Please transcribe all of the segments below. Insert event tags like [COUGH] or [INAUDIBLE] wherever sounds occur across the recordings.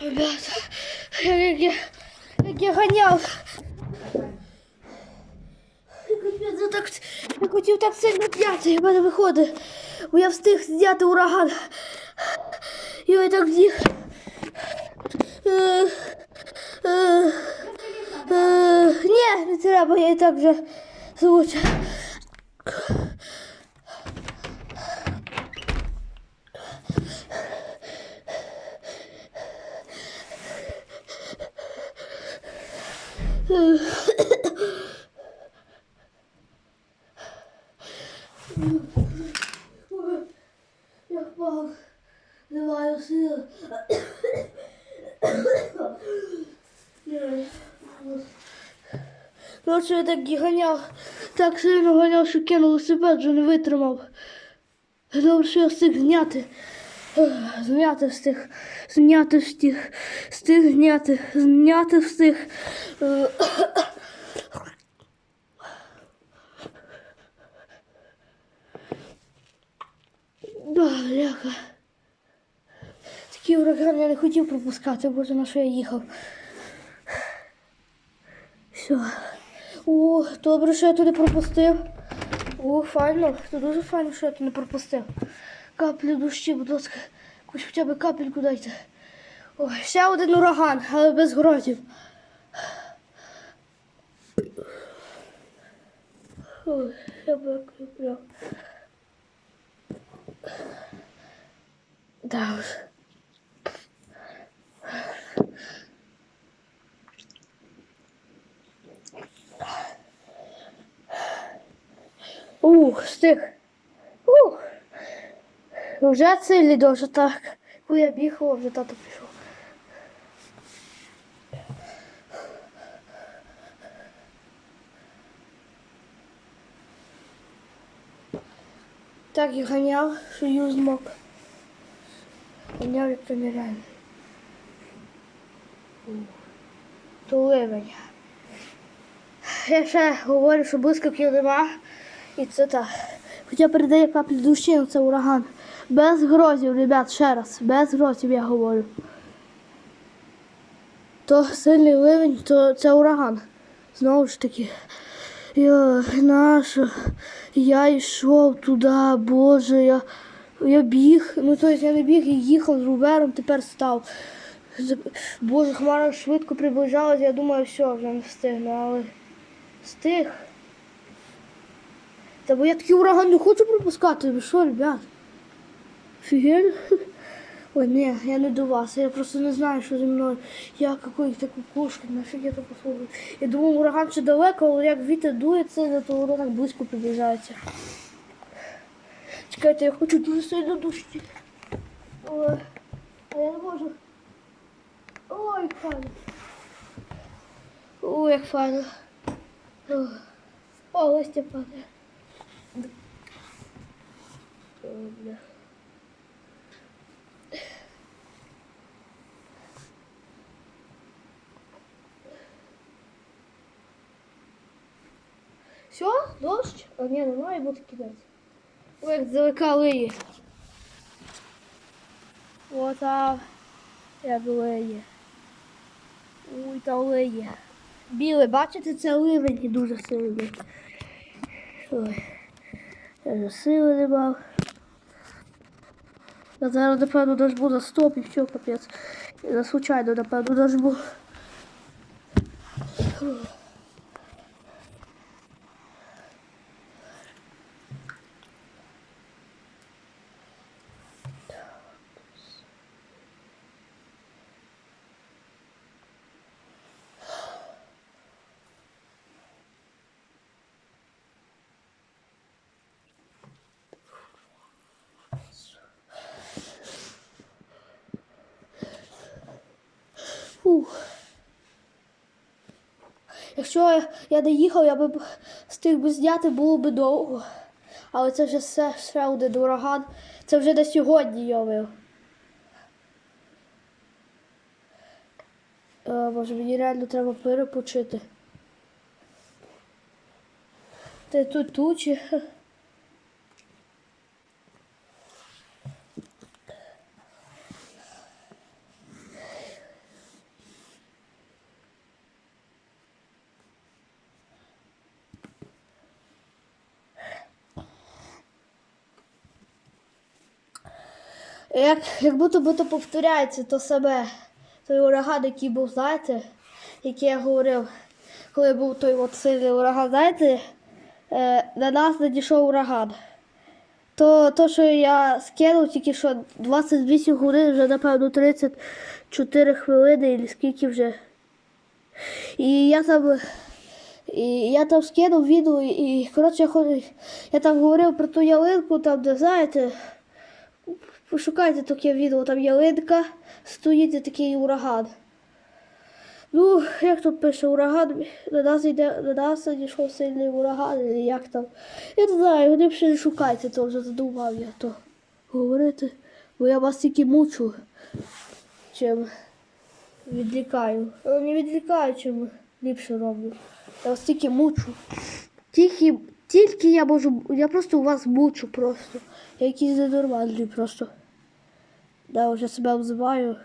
Ребята, як я, як я ганяв. Капець, я так я хотів так сильно зняти, і в мене виходить. Бо я встиг зняти ураган. І я так вдіг. Е, е, е, Ні, не треба, я і так вже звучу. Я впав. Не маю сил. Коротше, я так ганяв, так сильно ганяв, що кинув велосипед, вже не витримав. Добре, що я встиг зняти. Зняти встиг, зняти встиг, встиг зняти, зняти встиг. Бляха. Такий ураган я не хотів пропускати, боже, на що я їхав. Все. О, добре, що я туди пропустив. О, файно. Це дуже файно, що я туди не пропустив. Каплю дощі, будь ласка, хоч хоча б капельку дайте. Ой, ще один ураган, але без грозів. Ой, я як. Да уж. Ух, стих. Вже цілі дуже так. Я бігав, вже тато пішов. Так і ганяв, що юз змог. Ганяв, як то нереально. Ливень. Я ще говорю, що блискавків нема. І це так. Хоча передає каплі душі, але це ураган. Без грозів, ребят, ще раз. Без грозів я говорю. То сильний ливень, то це ураган. Знову ж таки. Я, наша, я йшов туди, Боже, я, я біг. Ну, тобто я не біг, я їхав з Рубером, тепер став. Боже, хмара швидко приближалась, я думаю, все, вже не встигну, але встиг. Та бо я такий ураган не хочу пропускати. Що, ребят? Фігель? [LAUGHS] Ой, ні, я не до вас. Я просто не знаю, що зі мною. Я какой то кукушка, нафіг я так послухаю. Я думав, ураган ще далеко, але як вітер дує, це то воно так близько приближається. Чекайте, я хочу дуже сильно душити. Ой, а я не можу. Ой, файно. Ой, як файно. О, листя падає. О, бля. Все, дощ? А ні, не має бути кидати. Ой, як далека лиє. О, там. Як лиє. Ой, та лиє. Біле, бачите, це ливень і дуже сильний. Ой. Я вже сили не мав. Я зараз, напевно, дождь буде стоп і все, капець. Я случайно, напевно, дождь був. Фух. Якщо я- доїхав, я б встиг би зняти, було б довго. Але це вже все ще один ураган. Це вже до сьогодні йовив. Боже, може, мені реально треба перепочити. Ти тут тучі. Як, як будто би то повторяється то себе. Той ураган, який був, знаєте, який я говорив, коли був той от сильний ураган, знаєте, е, на нас надійшов ураган. То, то, що я скинув, тільки що 28 годин, вже напевно 34 хвилини, і скільки вже. І я там. І я там скинув відео, і, коротше, я там говорив про ту ялинку, там, де знаєте, пошукайте таке відео, там ялинка, стоїть такий ураган. Ну, як тут пише, ураган, на нас йде, на нас надійшов сильний ураган, як там. Я не знаю, вони ще не шукайте, то вже задумав я то говорити, бо я вас тільки мучу, чим відлікаю. Але не відлікаю, чим ліпше роблю. Я вас тільки мучу. Тільки, тільки я можу. Я просто у вас мучу просто. Я якийсь ненормальний просто. Да, вже себе обзиваю.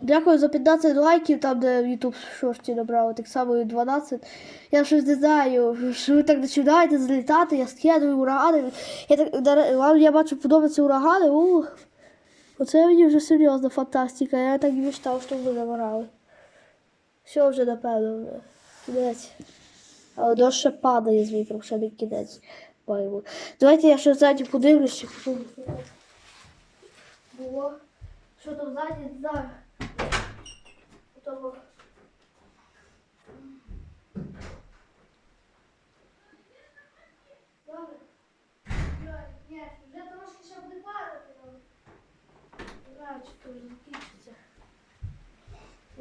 Дякую за 15 лайків, там, де YouTube шорті набрали, так само і 12. Я щось не знаю, що ви так починаєте злітати, я скидаю урагани. Я так, вам я бачу, подобаються урагани. У, оце мені вже серйозна фантастика. Я так і мечтав, що ви набирали. Все вже напевно. Кінець. Але дощ ще падає з вітром, ще не кінець. Має. Давайте я ще ззаді подивлюся. що Було. Що там ззаді, знаю. Того.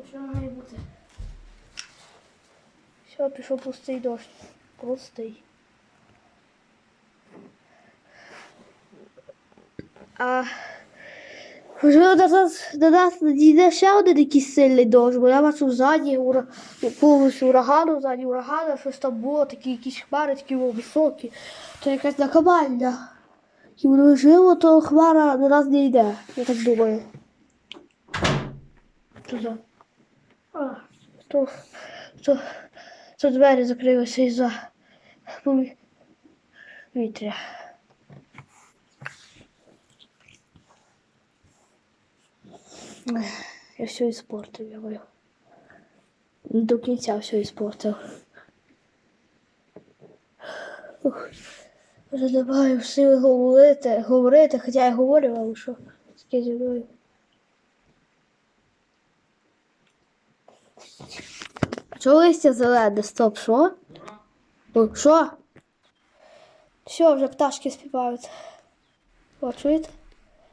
Що має бути? Все, пішов пустий дощ. Пустий. А можливо до нас, до нас надійде ще один якийсь сильний дощ, бо я бачу ззаді ура... якогось урагану, ззаді урагана, щось там було, такі якісь хмари, такі високі. То якась накамальня. І можливо, то хмара до нас не йде, я так думаю. За? А, то, то, то двері закрилися із-за повітря. Я все испортил, я говорю. До кінця все испортив. Вже не маю сили говорити, говорити, хоча я говорю, але що таке зі мною. Що листя зелене? Стоп, що? Що? Все, вже пташки співають. О, чуєте?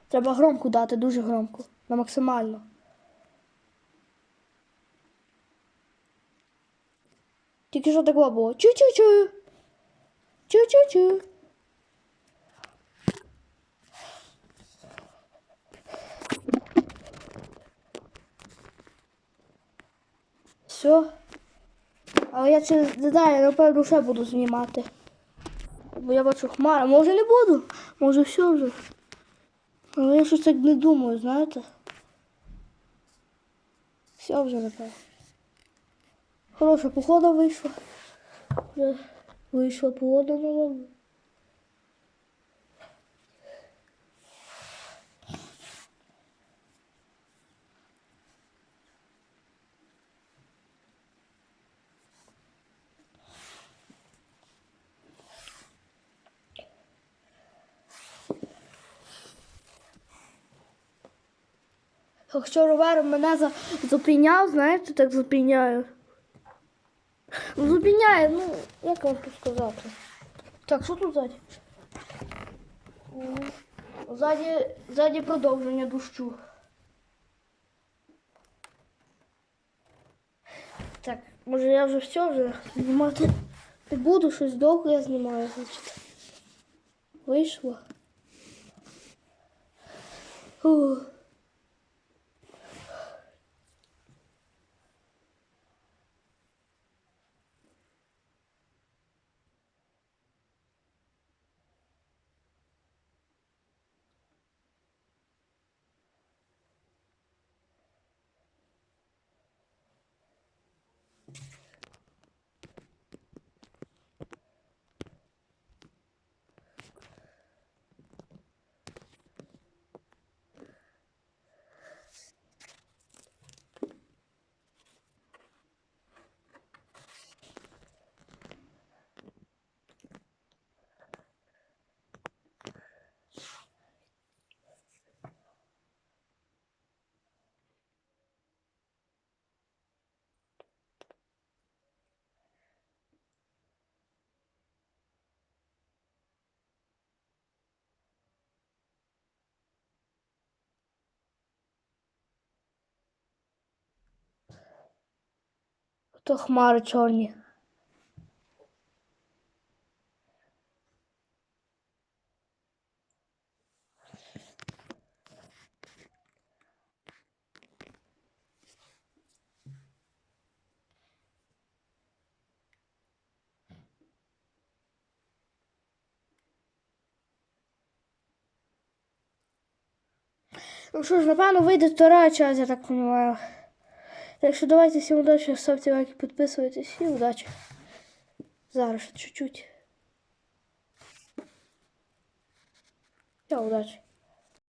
Треба громку дати, дуже громко. На максимально. Тільки що таке було? Чу-чу-чу. Чу-чу-чу. Все. Але я ще не я напевно ще буду знімати. Бо я бачу хмара. Може не буду, може все вже. Але я щось так не думаю, знаєте. Все вже напевно. Хороша погода вийшла. Вже вийшла погода нова. Якщо ровер мене зупиняв, знаєте, так зупиняю. Ну, зупиняє, ну, як вам тут сказати? Так, що тут ззаді? Ззаді, ззаді продовження дощу. Так, може я вже все вже знімати не буду, щось довго я знімаю, значить. Вийшло. Ух. То хмари чорні. Ну що ж, напевно, вийде вторая часть, я так розумію. Так що давайте всім удачі, ставте лайки, підписуйтесь і удачі. Зараз чуть-чуть. Я удачі.